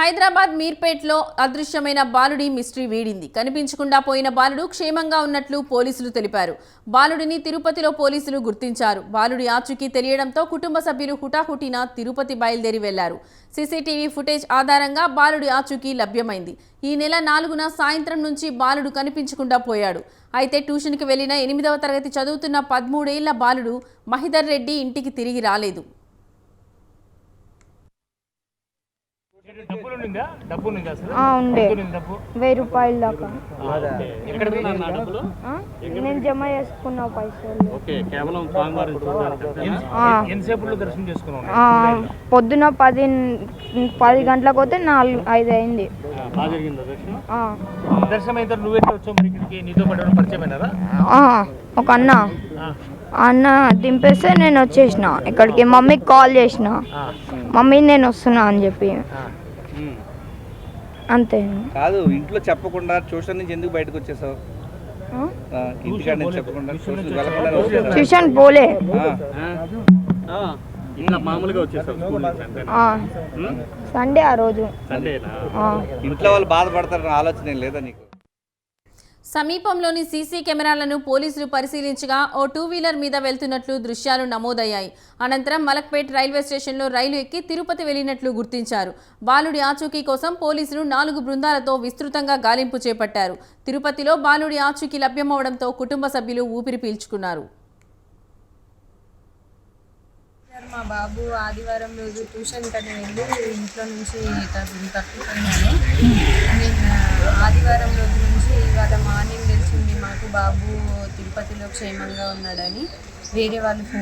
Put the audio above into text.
హైదరాబాద్ మీర్పేట్లో అదృశ్యమైన బాలుడి మిస్టరీ వీడింది. కనిపించకుండా పోయిన బాలుడు క్షేమంగా ఉన్నట్లు పోలీసులు తెలిపారు. బాలుడిని తిరుపతిలో పోలీసులు గుర్తించారు. బాలుడి ఆచూకీ తెలియడంతో కుటుంబ సభ్యులు హుటాహుటిన తిరుపతి బయలుదేరి వెళ్ళారు. సీసీటీవీ ఫుటేజ్ ఆధారంగా బాలుడి ఆచూకీ లభ్యమైంది. ఈ నెల నాలుగున సాయంత్రం నుంచి బాలుడు కనిపించకుండా పోయాడు. అయితే ట్యూషన్కి వెళ్ళిన ఎనిమిదవ తరగతి చదువుతున్న పదమూడేళ్ళ బాలుడు మహిదర్ రెడ్డి ఇంటికి తిరిగి రాలేదు. ఉండే. వెయ్యి రూపాయల దాకా? నేను జమ చేసుకున్న పైసలు. పొద్దున పది పది గంటలకు పోతే నాలుగు ఐదు అయింది. బాగా జరిగింది దర్శనం? ఆ, దర్శనం అయిన తర్వాత నువ్వెట్లా వచ్చావు మరి ఇక్కడికి? నీతో పాటు ఎవరైనా పరిచయం అయినారా? ఆ, ఒక అన్న. అన్న దింపేస్తే నేను వచ్చేసిన. ఇక్కడికి మమ్మీకి కాల్ చేసిన. మమ్మీ నేను వస్తున్నా అని చెప్పి. ఆ. అంతే కాదు ఇంట్లో చెప్పకుండా ట్యూషన్ నుంచి ఎందుకు బయటకు వచ్చేసావు? ఆ? ఆ, ఇంటికాడ నుంచి చెప్పకుండా ట్యూషన్ పోలే. ఆ, ఆ, ఇట్లా మామూలుగా వచ్చేసావు సండే ఆ రోజు. ఇంట్లో వాళ్ళు బాధపడతారన్న ఆలోచన లేదా నీకు? సమీపంలోని సీసీ కెమెరాలను పోలీసులు పరిశీలించగా ఓ టూ వీలర్ మీద వెళ్తున్నట్లు దృశ్యాలు నమోదయ్యాయి. అనంతరం మలక్పేట్ రైల్వే స్టేషన్లో రైలు ఎక్కి తిరుపతి వెళ్ళినట్లు గుర్తించారు. బాలుడి ఆచూకీ కోసం పోలీసులు నాలుగు బృందాలతో విస్తృతంగా గాలింపు చేపట్టారు. తిరుపతిలో బాలుడి ఆచూకీ లభ్యమవడంతో కుటుంబ సభ్యులు ఊపిరి పీల్చుకున్నారు. మా బాబు ఆదివారం రోజు ట్యూషన్ కని వెళ్ళి ఇంట్లో నుంచి తప్పి- నేను ఆదివారం రోజు నుంచి ఇవాళ మార్నింగ్ తెలిసింది మాకు బాబు తిరుపతిలో క్షేమంగా ఉన్నాడని వేరే వాళ్ళు ఫోన్